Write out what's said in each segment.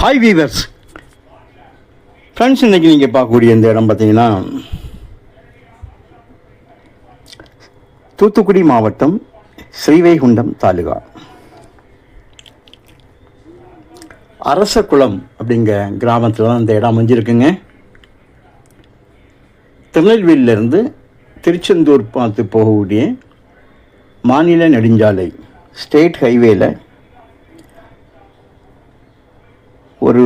Hi viewers friends இன்னைக்கு நீங்கள் பார்க்கக்கூடிய இந்த இடம் பார்த்தீங்கன்னா தூத்துக்குடி மாவட்டம் ஸ்ரீவைகுண்டம் தாலுகா. அரசகுளம் அப்படிங்கிற கிராமத்தில் தான் இந்த இடம் அமைஞ்சிருக்குங்க. திருநெல்வேலியிலேருந்து திருச்செந்தூர் பார்த்து போகக்கூடிய மாநில நெடுஞ்சாலை ஸ்டேட் ஹைவேல ஒரு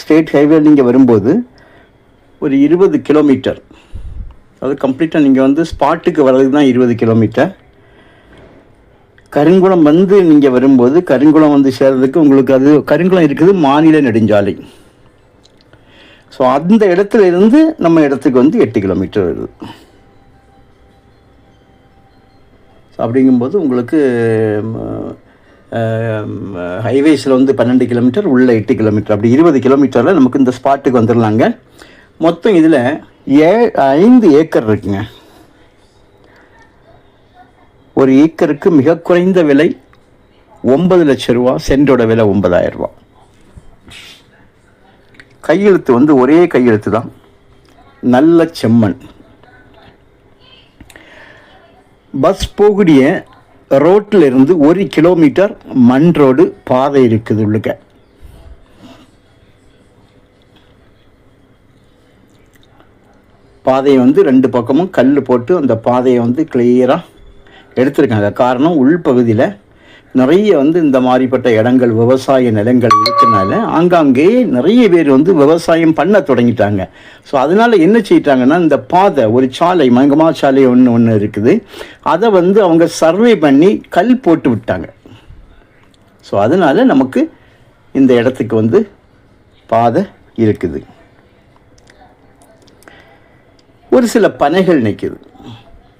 ஸ்டேட் ஹைவே நீங்கள் வரும்போது ஒரு இருபது கிலோமீட்டர் அது கம்ப்ளீட்டாக நீங்கள் வந்து ஸ்பாட்டுக்கு வர்றதுக்கு தான் இருபது கிலோமீட்டர் கருங்குளம் வந்து நீங்கள் வரும்போது கருங்குளம் வந்து சேர்றதுக்கு உங்களுக்கு அது கருங்குளம் இருக்குது மாநில நெடுஞ்சாலை. ஸோ அந்த இடத்துல இருந்து நம்ம இடத்துக்கு வந்து எட்டு கிலோமீட்டர் வருது. அப்படிங்கும்போது உங்களுக்கு ஹைவேஸில் வந்து பன்னெண்டு கிலோமீட்டர் உள்ளே எட்டு கிலோமீட்டர் அப்படி இருபது கிலோமீட்டரில் நமக்கு இந்த ஸ்பாட்டுக்கு வந்துடலாங்க மொத்தம் இதில் ஏ ஐந்து ஏக்கர் இருக்குங்க. ஒரு ஏக்கருக்கு மிக குறைந்த விலை ஒன்பது லட்ச ரூபா சென்டோட விலை ஒன்பதாயிரம் ரூபா. கையெழுத்து வந்து ஒரே கையெழுத்து தான். நல்ல செம்மண். பஸ் போகக்கூடிய ரோட்டில் இருந்து ஒரு கிலோமீட்டர் மண் ரோடு பாதை இருக்குது உள்ளுக்க. பாதையை வந்து ரெண்டு பக்கமும் கல் போட்டு அந்த பாதையை வந்து கிளியராக எடுத்திருக்காங்க. காரணம் உள்பகுதியில் நிறைய வந்து இந்த மாதிரிப்பட்ட இடங்கள் விவசாய நிலங்கள் இருக்கனால ஆங்காங்கே நிறைய பேர் வந்து விவசாயம் பண்ண தொடங்கிட்டாங்க. ஸோ அதனால் என்ன செய்யிட்டாங்கன்னா இந்த பாதை ஒரு சாலை மங்கமா சாலை ஒன்று ஒன்று இருக்குது. அதை வந்து அவங்க சர்வே பண்ணி கல் போட்டு விட்டாங்க. ஸோ அதனால் நமக்கு இந்த இடத்துக்கு வந்து பாதை இருக்குது. ஒரு சில பனைகள் நிற்கிது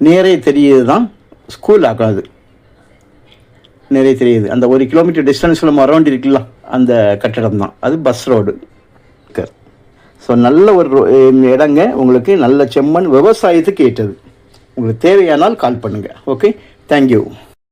நேரே தெரியுது தான் ஸ்கூல் ஆகாது. நிறைய தெரியுது. அந்த ஒரு கிலோமீட்டர் டிஸ்டன்ஸில் அரௌண்ட் இருக்குல்ல அந்த கட்டடம் தான் அது பஸ் ரோடு ஸோ நல்ல ஒரு ரோ- இடங்க. உங்களுக்கு நல்ல செம்மண் விவசாயத்துக்கு ஏற்றது. உங்களுக்கு தேவையானால் கால் பண்ணுங்கள் ஓகே தேங்க்யூ